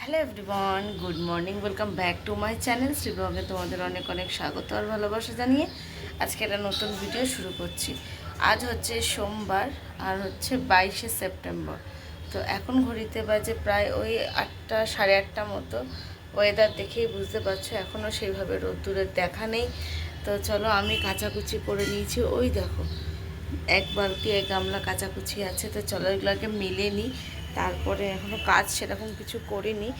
Hello everyone, good morning, welcome back to my channel. শ্রীভগে তোমাদের অনেক অনেক স্বাগত আর ভালোবাসা জানিয়ে আজকে একটা নতুন ভিডিও শুরু করছি। আজ হচ্ছে সোমবার, আর হচ্ছে বাইশে সেপ্টেম্বর। তো এখন ঘড়িতে বাজে প্রায় ওই আটটা, সাড়ে আটটা মতো। ওয়েদার দেখেই বুঝতে পারছ এখনও সেইভাবে রোদ্দুরের দেখা নেই। তো চলো আমি কাচাকুচি করে নিয়েছি। ওই দেখো, এক বালতি, এক গামলা কাচাকুচি আছে। তো চলো এগুলোকে মিলে নিই। তারপরে এখনও কাজ সেরকম কিছু করিনি।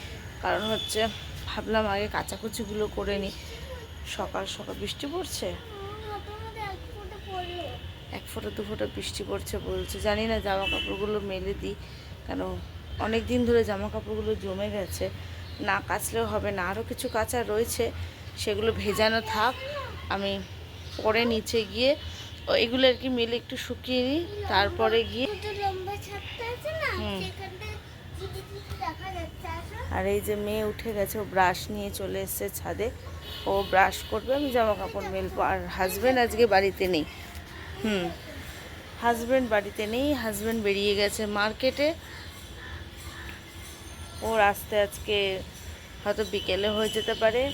কারণ হচ্ছে ভাবলাম আগে কাচাকুচিগুলো করে নিই সকাল সকাল বৃষ্টি পড়ছে? এক ফোঁটা, দু ফোঁটা বৃষ্টি পড়ছে বলছে। জানি না জামা কাপড়গুলো মেলে দিই। কেন অনেক দিন ধরে জামা কাপড়গুলো জমে গেছে। না কাচলেও হবে না। আরও কিছু কাচা রয়েছে, সেগুলো ভেজানো থাক। আমি পরে নিচে গিয়ে এগুলো আর কি মেলে একটু শুকিয়ে নিই। তারপরে গিয়ে আর এই যে মেয়ে উঠে গেছে, ও ব্রাশ নিয়ে চলে এসছে ছাদে। ও ব্রাশ করবে, আমি জামা কাপড় মেলবো। আর হাজব্যান্ড আজকে বাড়িতে নেই। হুম। হাজব্যান্ড বাড়িতে নেই হাজব্যান্ড বেরিয়ে গেছে মার্কেটে ওর আসতে আজকে হয়তো বিকেলে হয়ে যেতে পারে,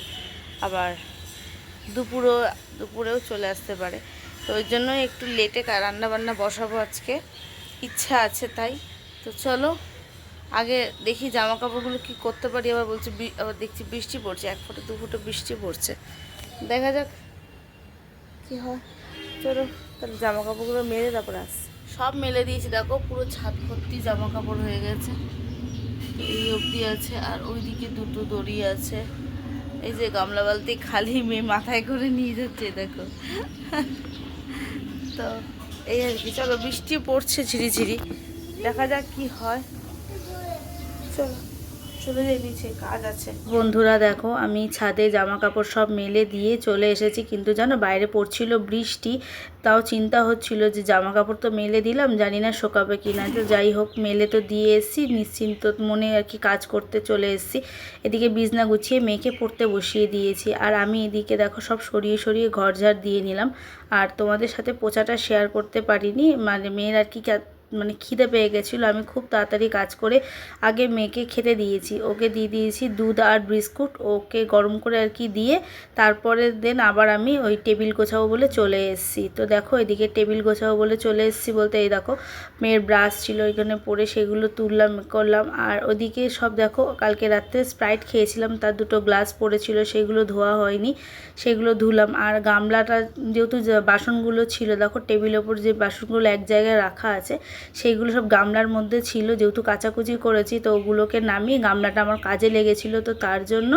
আবার দুপুরও, দুপুরেও চলে আসতে পারে। তো ওই জন্য একটু লেটে রান্না বান্না বসাবো আজকে। ইচ্ছা আছে তাই। তো চলো, আগে দেখি জামা কাপড়গুলো কী করতে পারি, আবার বলছে আবার দেখছি বৃষ্টি পড়ছে, এক ফোঁটা, দু ফোঁটা বৃষ্টি পড়ছে। দেখা যাক কী হয়। চলো, তাহলে জামা কাপড়গুলো মেলে তারপর আস। সব মেলে দিয়েছি, দেখো, পুরো ছাদ ভর্তি জামা কাপড় হয়ে গেছে। এই অবধি আছে, আর ওইদিকে দুটো দড়ি আছে। এই যে গামলা বালতি খালি মেয়ে মাথায় করে নিয়ে যাচ্ছে, দেখো। তো এই আর কি, চলো বৃষ্টি পড়ছে ঝিরিঝিরি। দেখা যাক কি হয়। চলো চলে যাই নিচে কাজ আছে। বন্ধুরা দেখো আমি ছাদে জামা কাপড় সব মেলে দিয়ে চলে এসেছি কিন্তু জানো বাইরে পড়ছিল বৃষ্টি তাও চিন্তা হচ্ছিল যে জামা কাপড় তো মেলে দিলাম জানি না শোকাবে কি না। তো যাই হোক মেলে তো দিয়ে এসেছি নিশ্চিন্ত মনে আর কি কাজ করতে চলে এসেছি। এদিকে বিছনা গুছিয়ে মেয়েকে পড়তে বসিয়ে দিয়েছি আর আমি এদিকে দেখো সব সরিয়ে সরিয়ে ঘর ঝাড় দিয়ে নিলাম। আর তোমাদের সাথে পোচাটা শেয়ার করতে পারিনি মানে মেয়ের আর কি কা- মানে খিদে পেয়ে গেছিল, আমি খুব তাড়াতাড়ি কাজ করে আগে মেয়েকে খেতে দিয়েছি। ওকে দিয়ে দিয়েছি দুধ আর বিস্কুট, ওকে গরম করে আর কি দিয়ে তারপরে দেন আবার আমি ওই টেবিল গোছাবো বলে চলে এসেছি। তো দেখো, এদিকে টেবিল গোছাবো বলে চলে এসেছি বলতে এই দেখো, মেয়ের ব্রাশ ছিল ওইখানে পরে সেগুলো তুললাম, করলাম। আর ওদিকে সব দেখো, কালকে রাত্রে স্প্রাইট খেয়েছিলাম, তার দুটো গ্লাস পড়েছিল, সেগুলো ধোয়া হয়নি, সেগুলো ধুলাম। আর গামলাটা যেহেতু বাসনগুলো ছিল, দেখো টেবিলের ওপর যে বাসনগুলো এক জায়গায় রাখা আছে সেইগুলো সব গামলার মধ্যে ছিল, যেহেতু কাচাকুচি করেছি তো ওগুলোকে নামিয়ে গামলাটা আমার কাজে লেগেছিল তো তার জন্য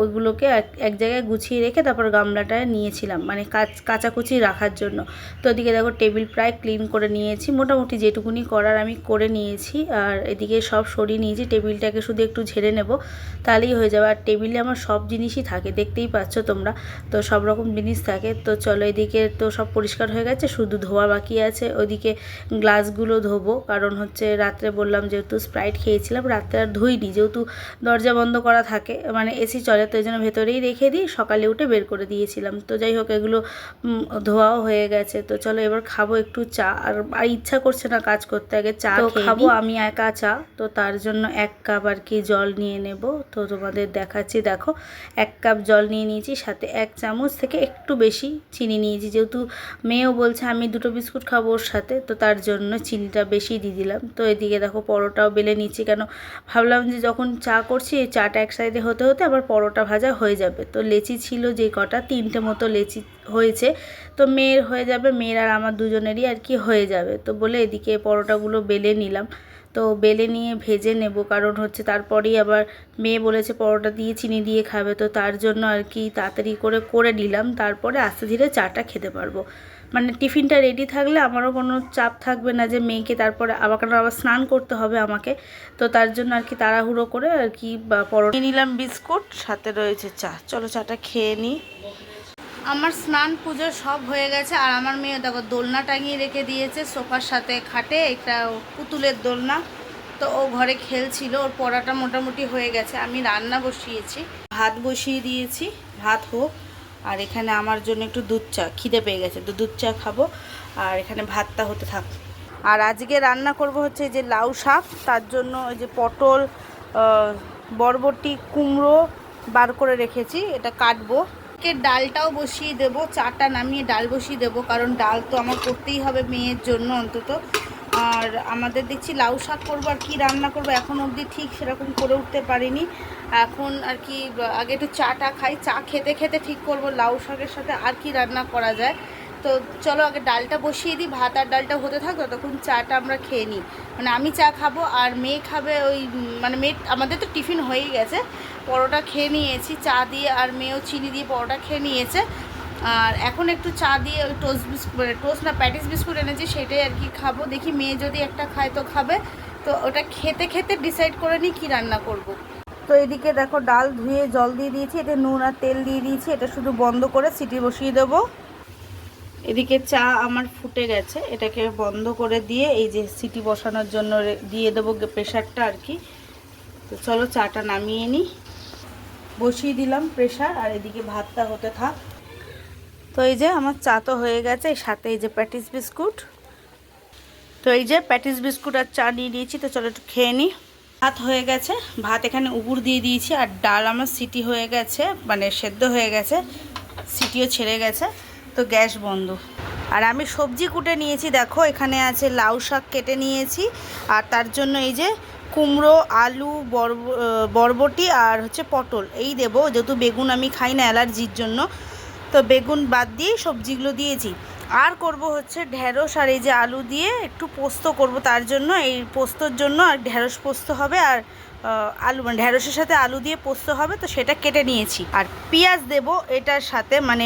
ওইগুলোকে এক- জায়গায় গুছিয়ে রেখে তারপর গামলাটা নিয়েছিলাম মানে কাচ, কাচাকুচি রাখার জন্য। তো এদিকে দেখো টেবিল প্রায় ক্লিন করে নিয়েছি, মোটামুটি যেটুকুনি করার আমি করে নিয়েছি, আর এদিকে সব সরিয়ে নিয়েছি, টেবিলটাকে শুধু একটু ঝেড়ে নেব, তাহলেই হয়ে যাবে। আর টেবিলে আমার সব জিনিসই থাকে, দেখতেই পাচ্ছ তোমরা, তো সব রকম জিনিস থাকে। তো চলো এদিকে তো সব পরিষ্কার হয়ে গেছে, শুধু ধোয়া বাকি আছে ওইদিকে গ্লাসগুলো ধোবো। কারণ হচ্ছে রাত্রে বললাম যেহেতু স্প্রাইট খেয়েছিলাম রাত্রে আর ধুইনি। যেহেতু দরজা বন্ধ করা থাকে মানে এসি চলে তো এই জন্য ভেতরেই রেখে দিই সকালে উঠে বের করে দিয়েছিলাম। তো যাই হোক এগুলো ধোয়াও হয়ে গেছে। তো চলো এবার খাব একটু চা। আর আর ইচ্ছা করছে না কাজ করতে। আগে চা খাব আমি একা চা। তো তার জন্য এক কাপ আর কি জল নিয়ে নেব। তো তোমাদের দেখাচ্ছি। দেখো এক কাপ জল নিয়ে নিয়েছি সাথে এক চামচ থেকে একটু বেশি চিনি নিয়েছি। যেহেতু মেয়েও বলছে আমি দুটো বিস্কুট খাব ওর সাথে। তো তার জন্য চিনিটা বেশি দিয়ে দিলাম। তো এদিকে দেখো পরোটাও বেলে নিচ্ছি কেন? ভাবলাম যে যখন চা করছি, এই চাটা এক সাইডে হতে হতে আবার পরোটা ভাজা হয়ে যাবে। তো লেচি ছিল যে কটা, তিনটে মতো লেচি হয়েছে। তো মেয়ের হয়ে যাবে, মেয়ের আর আমার দুজনেরই আর কি হয়ে যাবে। তো বলে এদিকে পরোটাগুলো বেলে নিলাম। তো বেলে নিয়ে ভেজে নেব, কারণ হচ্ছে তারপরেই আবার মেয়ে বলেছে পরোটা দিয়ে চিনি দিয়ে খাবে। তো তার জন্য আর কি তাড়াতাড়ি করে করে নিলাম। তারপরে আস্তে ধীরে চাটা খেতে পারব। মানে টিফিনটা রেডি থাকলে আমারও কোনো চাপ থাকবে না যে মেয়েকে তারপরে আবার কারণ আবার স্নান করতে হবে আমাকে। তো তার জন্য আর কি তাড়াহুড়ো করে আর কি বা পরোটা নিয়ে নিলাম বিস্কুট সাথে রয়েছে চা। চলো চাটা খেয়ে নিই আমার স্নান পুজো সব হয়ে গেছে আর আমার মেয়ে দেখো দোলনা টাঙিয়ে রেখে দিয়েছে সোফার সাথে খাটে একটা পুতুলের দোলনা। তো ও ঘরে খেলছিল ওর পড়াটা মোটামুটি হয়ে গেছে আমি রান্না বসিয়েছি। ভাত বসিয়ে দিয়েছি ভাত হোক। আর এখানে আমার জন্য একটু দুধ চা, খিদে পেয়ে গেছে, তো দুধ চা খাব আর এখানে ভাতটা হতে থাক। আর আজকে রান্না করব হচ্ছে যে লাউ শাক, তার জন্য ওই যে পটল বরবটি, কুমড়ো বার করে রেখেছি, এটা কাটবো। কে ডালটাও বসিয়ে দেবো, চাটা নামিয়ে ডাল বসিয়ে দেবো, কারণ ডাল তো আমার করতেই হবে মেয়ের জন্য অন্তত। আর আমাদের দেখছি লাউ শাক করব আর কী রান্না করব। এখন অবধি ঠিক সেরকম করে উঠতে পারিনি। এখন আর কি, আগে একটু চাটা খাই, চা খেতে খেতে ঠিক করব লাউ শাকের সাথে আর কি রান্না করা যায়। তো চলো আগে ডালটা বসিয়ে দিই, ভাত আর ডালটা হতে থাক, ততক্ষণ চাটা আমরা খেয়ে নিই। মানে আমি চা খাব আর মেয়ে খাবে ওই মানে মেয়ে, আমাদের তো টিফিন হয়েই গেছে, পরোটা খেয়ে নিয়েছি, চা দিয়ে আর মেয়েও চিনি দিয়ে পরোটা খেয়ে নিয়েছে। আর এখন একটু চা দিয়ে ওই টোস্ট বিস্কুট টোস্ট না প্যাটিস বিস্কুট এনেছি, সেটাই আর কি খাব। দেখি মেয়ে যদি একটা খায় তো খাবে। তো ওটা খেতে খেতে ডিসাইড করে নিই কী রান্না করব। তো এদিকে দেখো ডাল ধুয়ে জল দিয়ে দিয়েছি এটা নুন আর তেল দিয়ে দিয়েছি, এটা শুধু বন্ধ করে সিটি বসিয়ে দেবো। এদিকে চা আমার ফুটে গেছে, এটাকে বন্ধ করে দিয়ে এই যে সিটি বসানোর জন্য দিয়ে দেবো প্রেশারটা আর কি। তো চলো চাটা নামিয়ে নিই। বসিয়ে দিলাম প্রেশার, আর এদিকে ভাতটা হতে থাক। তো এই যে আমার চা তো হয়ে গেছে, এই সাথে এই যে প্যাটিস বিস্কুট। তো এই যে প্যাটিস বিস্কুট আর চা নিয়ে নিয়েছি, তো চলো একটু খেয়ে নিই ভাত হয়ে গেছে, ভাত এখানে উপুর দিয়ে দিয়েছি, আর ডাল আমার সিটি হয়ে গেছে মানে সেদ্ধ হয়ে গেছে, সিটিও ছেড়ে গেছে, তো গ্যাস বন্ধ। আর আমি সবজি কুটে নিয়েছি, দেখো এখানে আছে লাউ শাক কেটে নিয়েছি, আর তার জন্য এই যে কুমড়ো, আলু, বরব বরবটি আর হচ্ছে পটল। এই দেবো, যেহেতু বেগুন আমি খাই না, অ্যালার্জির জন্য। তো বেগুন বাদ দিয়ে সবজিগুলো দিয়েছি। আর করব হচ্ছে ঢেঁড়স আর এই যে আলু দিয়ে একটু পোস্ত করব তার জন্য। এই পোস্তর জন্য আর ঢেঁড়স পোস্ত হবে আর আলু মানে ঢেঁড়সের সাথে আলু দিয়ে পোস্ত হবে তো সেটা কেটে নিয়েছি। আর পেঁয়াজ দেব এটার সাথে মানে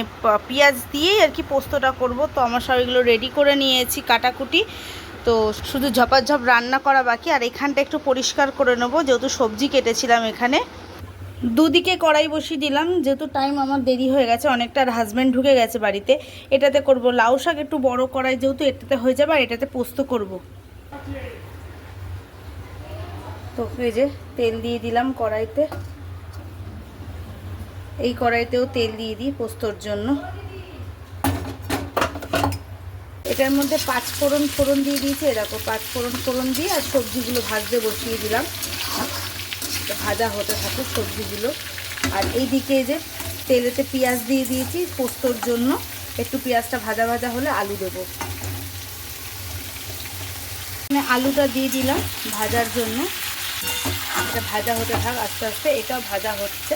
পেঁয়াজ দিয়েই আর কি পোস্তটা করব। তো আমার সব এগুলো রেডি করে নিয়েছি কাটাকুটি। তো শুধু ঝপাঝপ রান্না করা বাকি। আর এখানটা একটু পরিষ্কার করে নেব। যেহেতু সবজি কেটেছিলাম এখানে। দুদিকে কড়াই বসিয়ে দিলাম, যেহেতু টাইম আমার দেরি হয়ে গেছে, অনেকটা হাজব্যান্ড ঢুকে গেছে বাড়িতে, এটাতে করব লাউ শাক, একটু বড় কড়াই যেহেতু এটাতে হয়ে যাবে, আর এটাতে পোস্ত করব। তো এই যে তেল দিয়ে দিলাম কড়াইতে। এই কড়াইতেও তেল দিয়ে দিই পোস্তর জন্য। এটার মধ্যে পাঁচ ফোড়ন ফোড়ন দিয়ে দিয়েছি, এরকম পাঁচ ফোড়ন ফোড়ন দিয়ে আর সবজিগুলো ভাজতে বসিয়ে দিলাম। ভাজা হতে থাকে সবজিগুলো। আর এইদিকে এই যে তেলেতে পেঁয়াজ দিয়ে দিয়েছি পোস্তর জন্য। একটু পেঁয়াজটা ভাজা ভাজা হলে আলু দেবো। আলুটা দিয়ে দিলাম ভাজার জন্য। এটা ভাজা হতে থাক, আস্তে আস্তে এটাও ভাজা হচ্ছে।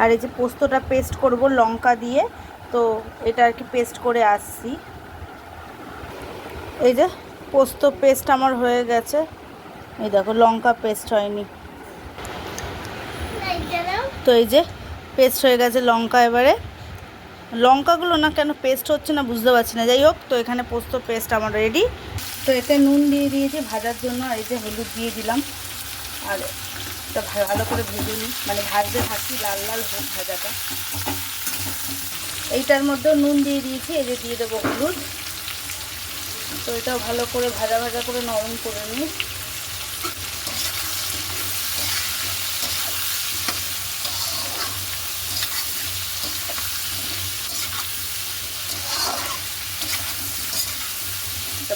আর এই যে পোস্তটা পেস্ট করব লঙ্কা দিয়ে, তো এটা আর কি পেস্ট করে আসছি। এই যে পোস্ত পেস্ট আমার হয়ে গেছে। এই দেখো, লঙ্কা পেস্ট হয়নি। তো এই যে পেস্ট হয়ে গেছে লঙ্কা এবারে। লঙ্কাগুলো না কেন পেস্ট হচ্ছে না বুঝতে পারছি না। যাই হোক, তো এখানে পোস্ত পেস্ট আমার রেডি তো এতে নুন দিয়ে দিয়েছি ভাজার জন্য এই যে হলুদ দিয়ে দিলাম। আর এটা ভালো করে ভেজে নিই। মানে ভাজতে থাকি, লাল লাল ভাজাটা। এইটার মধ্যেও নুন দিয়ে দিয়েছি, এই যে দিয়ে দেবো হলুদ। তো এটাও ভালো করে ভাজা ভাজা করে নরম করে নিই।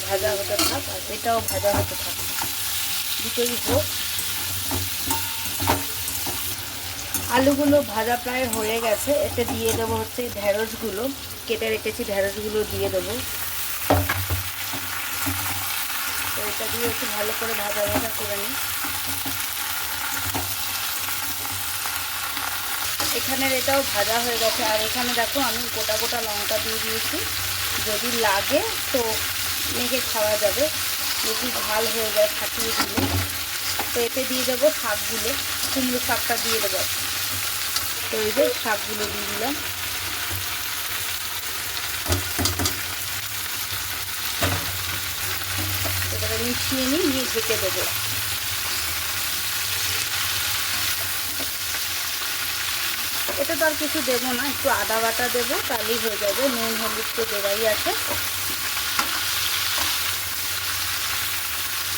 ভাজা হতে থাক আর এটাও ভাজা হতে থাক। দুটোই হোক। আলুগুলো ভাজা প্রায় হয়ে গেছে। এতে দিয়ে দেবো হচ্ছে এই ঢেঁড়সগুলো। কেটে রেখেছি, ঢেঁড়সগুলো দিয়ে দেবো তো এটা দিয়ে একটু ভালো করে ভাজা ভাজা করে নিই। এখানের এটাও ভাজা হয়ে গেছে। আর এখানে দেখো আমি গোটা গোটা লঙ্কা দিয়ে দিয়েছি। যদি লাগে তো মেখে খাওয়া যাবে। যদি ঝাল হয়ে যায় ফাটিয়ে দিলে। তো এতে দিয়ে দেবো শাকগুলো। কুমড়ো শাকটা দিয়ে দেবো। তো এই যে শাকগুলো দিয়ে দিলাম এটাকে মিশিয়ে নিই নিয়ে ঢেকে দেবো। এটা তো আর কিছু দেবো না, একটু আদা বাটা দেবো, তাহলেই হয়ে যাবে, নুন, হলুদ তো দেওয়াই আছে।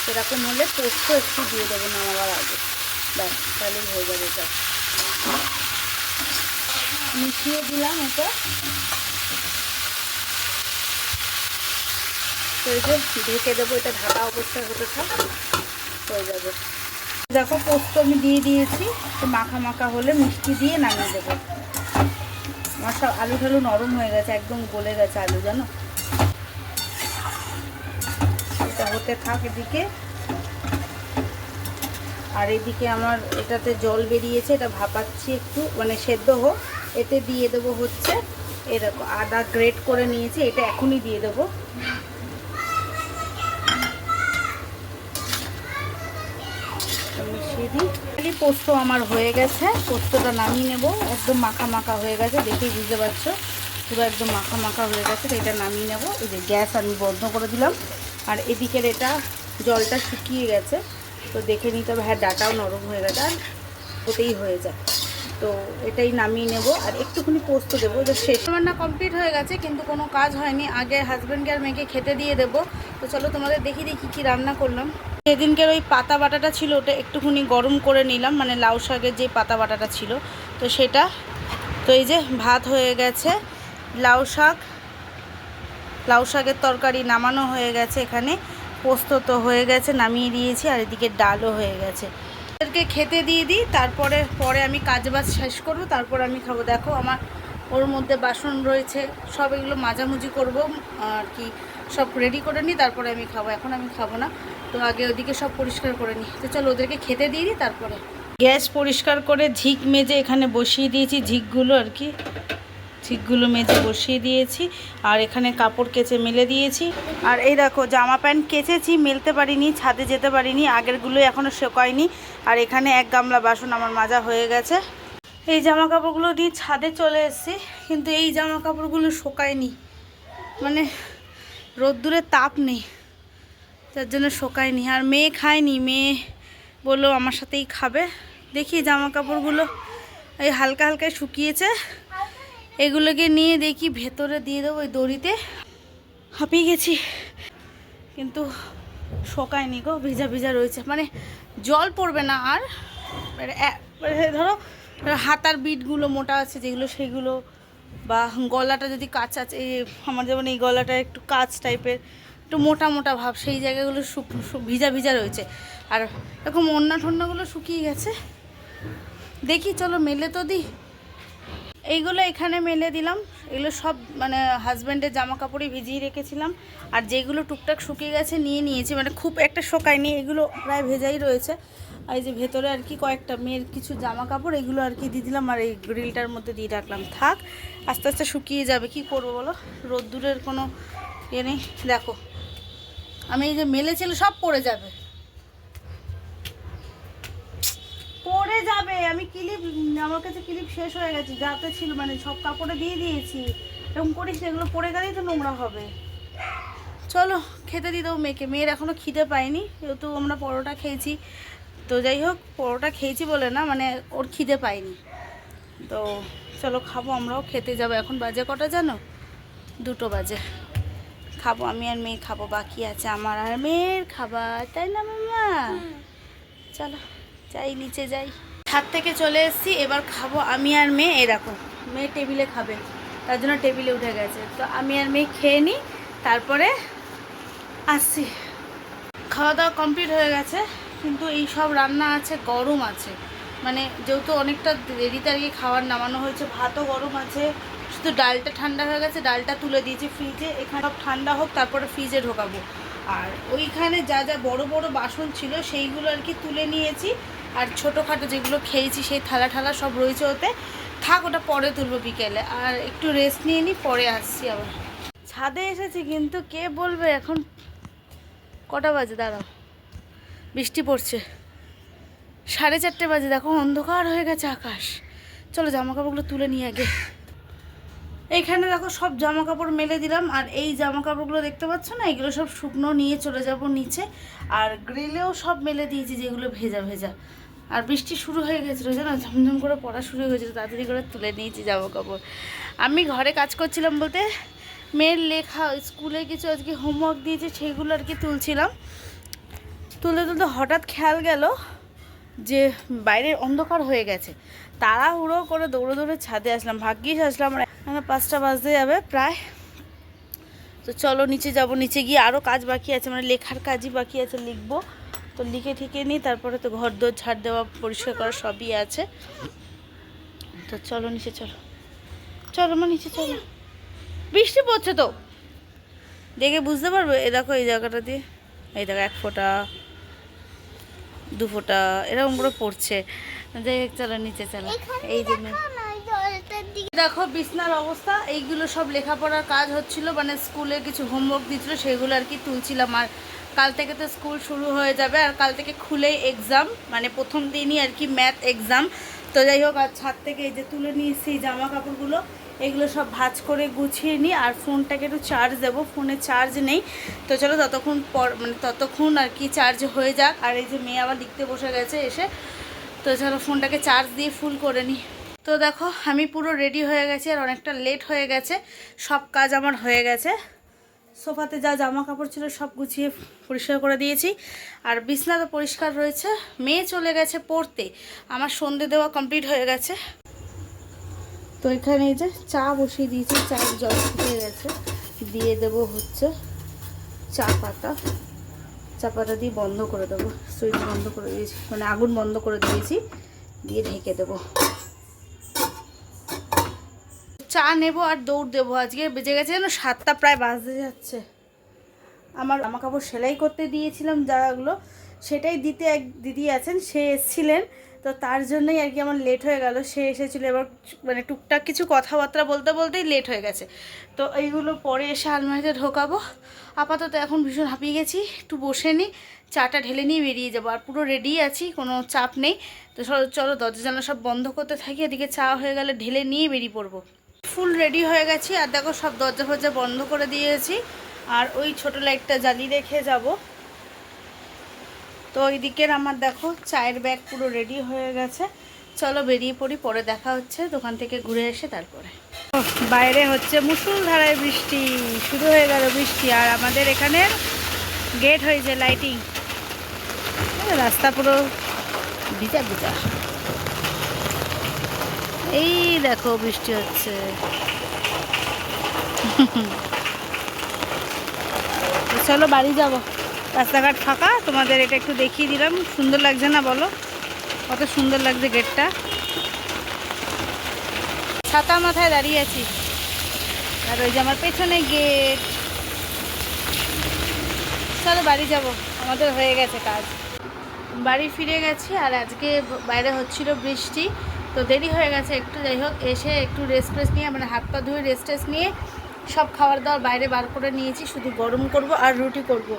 সেরকম হলে পোস্ত একটু দিয়ে দেবো নামাবার আগে। ব্যাস, তাহলেই হয়ে যাবে এটা। মিশিয়ে দিলাম এটা। তো এই ঢেকে দেবো, এটা ঢাকা অবস্থায় হতে থাক, হয়ে যাবে। দেখো, পোস্ত আমি দিয়ে দিয়েছি তো মাখা মাখা হলে মিষ্টি দিয়ে নামিয়ে দেবো। আমার সব আলু ঠালু নরম হয়ে গেছে, একদম গলে গেছে আলু, জানো? এটা হতে থাক এদিকে। আর এদিকে আমার এটাতে জল বেরিয়েছে, এটা ভাপাচ্ছি একটু মানে সেদ্ধ হোক। এতে দিয়ে দেবো হচ্ছে, এরকম আদা গ্রেট করে নিয়েছি, এটা এখনই দিয়ে দেবো। মিশিয়ে দিই। খালি পোস্ত আমার হয়ে গেছে, পোস্তটা নামিয়ে নেব। একদম মাখা মাখা হয়ে গেছে, দেখেই বুঝতে পারছ। পুরো একদম মাখা মাখা হয়ে গেছে, তো এটা নামিয়ে নেব। এই যে গ্যাস আমি বন্ধ করে দিলাম। আর এদিকের এটা জলটা শুকিয়ে গেছে, তো দেখে নিতে হবে। হ্যাঁ ডাটাও নরম হয়ে গেছে, আর হতেই হয়ে যায়। তো এটাই নামিয়ে নেব। আর একটুখানি পোস্ত দেবো যে শেষ। রান্না কমপ্লিট হয়ে গেছে, কিন্তু কোনো কাজ হয়নি। আগে হাজব্যান্ডকে আর মেয়েকে খেতে দিয়ে দেবো। তো চলো তোমাদের দেখি দেখি কী রান্না করলাম। সেদিনকের ওই পাতা বাটাটা ছিল, ওটা একটুখানি গরম করে নিলাম মানে লাউ শাকের যে পাতা বাটাটা ছিল। তো সেটা, তো এই যে ভাত হয়ে গেছে, লাউ শাক, লাউ শাকের তরকারি নামানো হয়ে গেছে এখানে। পোস্ত তো হয়ে গেছে, নামিয়ে দিয়েছি, আর এদিকে ডালও হয়ে গেছে। ওদেরকে খেতে দিয়ে দিই, তারপরে, পরে আমি কাজবাজ শেষ করব, তারপর আমি খাব। দেখো, আমার ওর মধ্যে বাসন রয়েছে, সব এগুলো মাজামুজি করব, আর কি, সব রেডি করে নিই, তারপরে আমি খাব। এখন আমি খাব না, তো আগে ওদিকে সব পরিষ্কার করে নিই। তো চলো, ওদেরকে খেতে দিয়ে দিই, তারপরে। গ্যাস পরিষ্কার করে ঝিক মেজে এখানে বসিয়ে দিয়েছি ঝিকগুলো আর কি। ঝিকগুলো মেজে বসিয়ে দিয়েছি, আর এখানে কাপড় কেচে মেলে দিয়েছি। আর এই দেখো, জামা প্যান্ট কেচেছি, মেলতে পারিনি, ছাদে যেতে পারিনি, আগেরগুলো এখনও শুকায়নি। আর এখানে এক গামলা বাসন আমার মাজা হয়ে গেছে। এই জামা কাপড়গুলো নিয়ে ছাদে চলে এসেছি, কিন্তু এই জামা কাপড়গুলো শুকায়নি। মানে রোদ্দুরে তাপ নেই তার জন্য শোকায়নি। আর মেয়ে খায়নি, মেয়ে বলল আমার সাথেই খাবে। দেখি জামা কাপড়গুলো এই হালকা হালকা শুকিয়েছে। এগুলোকে নিয়ে দেখি, ভেতরে দিয়ে দেবো ওই দড়িতে। হাঁপিয়ে গেছি, কিন্তু শোকায়নি গো, ভিজা ভিজা রয়েছে। মানে জল পড়বে না আর। ধরো হাতার বিটগুলো মোটা আছে, যেগুলো সেগুলো, বা গলাটা যদি কাঁচা আছে, এই আমার যেমন এই গলাটা একটু কাঁচ টাইপের, একটু মোটা মোটা ভাব, সেই জায়গাগুলো ভিজা ভিজা রয়েছে। আর এরকম অন্য ঠন্নাগুলো শুকিয়ে গেছে। দেখি, চলো মেলে তো দিই। এইগুলো এখানে মেলে দিলাম। এগুলো সব মানে হাজব্যান্ডের জামা কাপড়ই ভিজিয়ে রেখেছিলাম। আর যেগুলো টুকটাক শুকিয়ে গেছে নিয়ে নিয়েছি। মানে খুব একটা শোকায়নি। এগুলো প্রায় ভেজাই রয়েছে। আর এই যে ভেতরে আর কি কয়েকটা মেয়ের কিছু জামা কাপড় এগুলো আর কি দিয়ে দিলাম। আর এই গ্রিলটার মধ্যে দিয়ে রাখলাম। থাক, আস্তে আস্তে শুকিয়ে যাবে। কি করব বলো? রোদ্দুরের কোনো ইয়ে নেই। দেখো, আমি এই যে মেলেছিল, সব পড়ে যাবে। পড়ে যাবে। আমি ক্লিপ আমার কাছে ক্লিপ শেষ হয়ে গেছে যাতে ছিল মানে সব কাপড়ে দিয়ে দিয়েছি। এরকম করিস না, এগুলো পড়ে গেলেই তো নোংরা হবে। চলো খেতে দিয়ে দেবো মেয়েকে। মেয়ের এখনও খিদে পায়নি যেহেতু আমরা পরোটা খেয়েছি। তো যাই হোক পরোটা খেয়েছি বলে না মানে ওর খিদে পাইনি তো চলো খাব আমরাও খেতে যাব। এখন বাজে কটা জানো? দুটো বাজে। খাব আমি আর মেয়ে খাব বাকি আছে আমার আর মেয়ের খাবার। তাই না মামা চলো। যাই, নিচে যাই। ছাদ থেকে চলে এসেছি, এবার খাব আমি আর মেয়ে এরকম মেয়ে টেবিলে খাবে, তার জন্য টেবিলে উঠে গেছে। তো আমি আর মেয়ে খেয়ে নিই, তারপরে আসছি। খাওয়া দাওয়া কমপ্লিট হয়ে গেছে, কিন্তু এই সব রান্না আছে, গরম আছে। মানে যেহেতু অনেকটা দেরিতে আর কি খাবার নামানো হয়েছে, ভাতও গরম আছে, শুধু ডালটা ঠান্ডা হয়ে গেছে, ডালটা তুলে দিয়েছি ফ্রিজে, এখানে সব ঠান্ডা হোক, তারপরে ফ্রিজে ঢোকাবো। আর ওইখানে যা যা বড় বড় বাসন ছিল সেইগুলো আর কি তুলে নিয়েছি। আর ছোটোখাটো যেগুলো খেয়েছি সেই থালা ঠালা সব রয়েছে ওতে। থাক, ওটা পরে তুলবো বিকেলে। আর একটু রেস্ট নিয়ে নিই পরে আসছি আবার। ছাদে এসেছি কিন্তু কে বলবে এখন? কটা বাজে? দাঁড়াও। বৃষ্টি পড়ছে। সাড়ে চারটে বাজে, দেখো অন্ধকার হয়ে গেছে আকাশ। চলো জামা কাপড়গুলো তুলে নিয়ে আগে। এইখানে দেখো সব জামা কাপড় মেলে দিলাম, আর এই জামা কাপড়গুলো দেখতে পাচ্ছ না? এগুলো সব শুকনো নিয়ে চলে যাব নিচে, আর গ্রিলেও সব মেলে দিয়েছি যেগুলো ভেজা ভেজা। আর বৃষ্টি শুরু হয়ে গেছিল, জানো? ঝমঝম করে পড়া শুরু হয়ে গেছিল, তাড়াতাড়ি করে তুলে নিয়েছি জামা কাপড় আমি ঘরে কাজ করছিলাম বলতে, মেয়ের লেখা, স্কুলে কিছু আজকে হোমওয়ার্ক দিয়েছে, সেগুলো আর কি তুলছিলাম। তুলতে তুলতে হঠাৎ খেয়াল গেল যে বাইরে অন্ধকার হয়ে গেছে। তাড়াহুড়ো করে দৌড়ে দৌড়ে ছাদে আসলাম। ভাগ্যিস আসলাম আমরা পাঁচটা বাজতে যাবে প্রায়। তো চলো নিচে যাব, নিচে গিয়ে আরও কাজ বাকি আছে মানে লেখার কাজই বাকি আছে লিখব। তো লিখে ঠিকে নিই, তারপরে তো ঘর দোর ঝাড় দেওয়া, পরিষ্কার করা সবই আছে। তো চলো নিচে চলো। চলো মা, নিচে চলো। বৃষ্টি পড়ছে তো। দেখে বুঝতে পারবে, এ দেখো এই জায়গাটা দিয়ে। এই দেখো এক ফোঁটা, দু ফোঁটা, এরকম করে পড়ছে। যাই হোক, চলো নিচে চলো। এই যে দেখো বিছনার অবস্থা এইগুলো সব লেখাপড়ার কাজ হচ্ছিল মানে স্কুলে কিছু হোমওয়ার্ক দিচ্ছিল সেগুলো আর কি তুলছিলাম। আর কাল থেকে তো স্কুল শুরু হয়ে যাবে আর কাল থেকে খুলেই এক্সাম মানে প্রথম দিনই আর কি ম্যাথ এক্সাম তো যাই হোক আর ছাদ থেকে এই যে তুলে নিয়েছি জামা কাপড়গুলো এগুলো সব ভাঁজ করে গুছিয়ে নিই আর ফোনটাকে একটু চার্জ দেবো ফোনে চার্জ নেই। তো চলো ততক্ষণ পর মানে ততক্ষণ আর কি চার্জ হয়ে যাক। আর এই যে মেয়ে আবার লিখতে বসে গেছে এসে। তো চলো ফোনটাকে চার্জ দিয়ে ফুল করে নিই তো দেখো, আমি পুরো রেডি হয়ে গেছি আর অনেকটা লেট হয়ে গেছে। সব কাজ আমার হয়ে গেছে। সোফাতে যা জামা কাপড় ছিল সব গুছিয়ে পরিষ্কার করে দিয়েছি। আর বিছনা তো পরিষ্কার রয়েছে। মেয়ে চলে গেছে পড়তে। আমার সন্ধে দেওয়া কমপ্লিট হয়ে গেছে। তো এখানে যে চা বসিয়ে দিয়েছি। চা জল ফুটে গেছে। দিয়ে দেবো হচ্ছে চা পাতা। চা পাতা দিয়ে বন্ধ করে দেবো, সুইচ বন্ধ করে দিয়েছি মানে আগুন বন্ধ করে দিয়েছি, দিয়ে ঢেকে দেবো। চা নেব আর দৌড় দেবো, আজকে বেজে গেছে যেন সাতটা, প্রায় বাজতে যাচ্ছে। আমার জামা কাপড় সেলাই করতে দিয়েছিলাম যাগুলো সেটাই দিতে এক দিদি আছেন, সে এসছিলেন তো তার জন্যই আর কি আমার লেট হয়ে গেল। সে এসেছিল এবার মানে টুকটাক কিছু কথাবার্তা বলতে বলতেই লেট হয়ে গেছে। তো এইগুলো পরে এসে আলমারিতে ঢোকাবো। আপাতত এখন ভীষণ হাঁপিয়ে গেছি। একটু বসে নিই চাটা ঢেলে নিয়ে বেরিয়ে যাব। আর পুরো রেডি আছি, কোনো চাপ নেই। তো চলো চলো দরজা জানলা সব বন্ধ করতে থাকি, এদিকে চা হয়ে গেলে ঢেলে নিয়ে বেরিয়ে পড়ব। ফুল রেডি হয়ে গেছি, আর দেখো সব দরজা ফরজা বন্ধ করে দিয়েছি। আর ওই ছোট লাইটটা জ্বালিয়ে রেখে যাব। তো ওই দিকের আমার দেখো চায়ের ব্যাগ পুরো রেডি হয়ে গেছে। চলো বেরিয়ে পড়ি, পরে দেখা হচ্ছে। দোকান থেকে ঘুরে এসে তারপরে। বাইরে হচ্ছে মুসুলধারায় বৃষ্টি, শুরু হয়ে গেল বৃষ্টি। আর আমাদের এখানে গেট হয়েছে লাইটিং রাস্তা পুরো ভিজা ভিজা এই দেখো বৃষ্টি হচ্ছে। চলো বাড়ি যাব। রাস্তাঘাট ফাঁকা, তোমাদের এটা একটু দেখিয়ে দিলাম। সুন্দর লাগছে না বলো? কত সুন্দর লাগছে গেটটা। ছাতা মাথায় দাঁড়িয়ে আছি। আর ওই যে আমার পেছনে গেট। চলো বাড়ি যাব। আমাদের হয়ে গেছে কাজ। বাড়ি ফিরে গেছি আর আজকে বাইরে হচ্ছিল বৃষ্টি। তো দেরি হয়ে গেছে একটু। যাই হোক, এসে একটু রেস্ট ফ্রেস্ট নিয়ে মানে হাত পা ধুয়ে রেস্ট টেস্ট নিয়ে সব খাবার দাবার বাইরে বার করে নিয়েছি। শুধু গরম করব আর রুটি করব।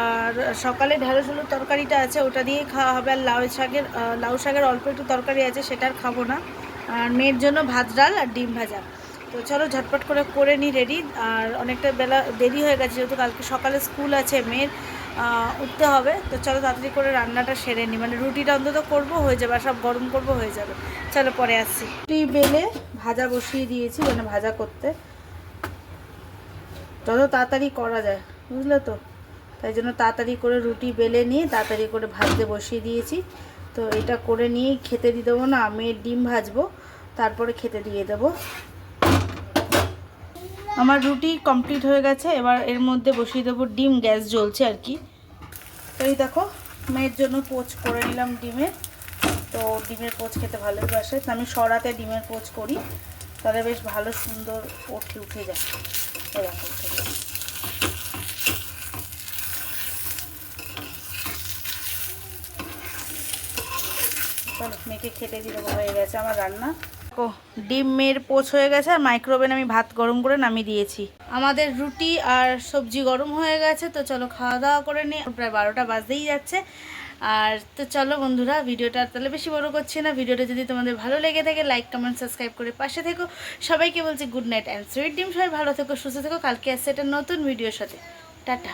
আর সকালে ঢেঁড়স আলুর তরকারিটা আছে, ওটা দিয়েই খাওয়া হবে। আর লাউ শাকের লাউ শাকের অল্প একটু তরকারি আছে, সেটা আর খাব না। আর মেয়ের জন্য ভাত, ডাল আর ডিম ভাজা। তো চলো ঝটপট করে করে নিই রেডি আর অনেকটা বেলা দেরি হয়ে গেছে, যেহেতু কালকে সকালে স্কুল আছে, মেয়ের উঠতে হবে। তো চলো তাড়াতাড়ি করে রান্নাটা সেরে নিই। মানে রুটিটা অন্তত করব, হয়ে যাবে। আর সব গরম করব, হয়ে যাবে। চলো পরে আসছি। রুটি বেলে ভাজা বসিয়ে দিয়েছি মানে ভাজা করতে। যত তাড়াতাড়ি করা যায়, বুঝলে তো? তাই জন্য তাড়াতাড়ি করে রুটি বেলে নিয়ে তাড়াতাড়ি করে ভাজতে বসিয়ে দিয়েছি। তো এটা করে নিয়েই খেতে দিয়ে দেবো না মেয়ের ডিম ভাজবো, তারপরে খেতে দিয়ে দেবো। আমার রুটি কমপ্লিট হয়ে গেছে, এবার এর মধ্যে বসিয়ে দেবো ডিম, গ্যাস জ্বলছে আর কি। এই দেখো, মেয়ের জন্য পোচ করে নিলাম ডিমের। তো ডিমের পোচ খেতে ভালোবাসে, তো আমি সরাতে ডিমের পোচ করি, তাহলে বেশ ভালো সুন্দর ওঠে, উঠে যায়। এরকম চলো, মেয়েকে খেতে দেবো, হয়ে গেছে আমার রান্না। ও ডিমের পোচ হয়ে গেছে, আর মাইক্রোওভেন আমি ভাত গরম করে নামিয়ে দিয়েছি। আমাদের রুটি আর সবজি গরম হয়ে গেছে, তো চলো খাওয়া দাওয়া করে নিই প্রায় বারোটা বাজতেই যাচ্ছে। আর তো চলো বন্ধুরা, ভিডিওটা তাহলে বেশি বড় করছি না। ভিডিওটা যদি তোমাদের ভালো লেগে থাকে লাইক কমেন্ট সাবস্ক্রাইব করে পাশে থেকো। সবাইকে বলছি গুড নাইট অ্যান্ড সুইট ডিম। সবাই ভালো থেকো, সুস্থ থেকো। কালকে আসছে একটা নতুন ভিডিওর সাথে। টাটা।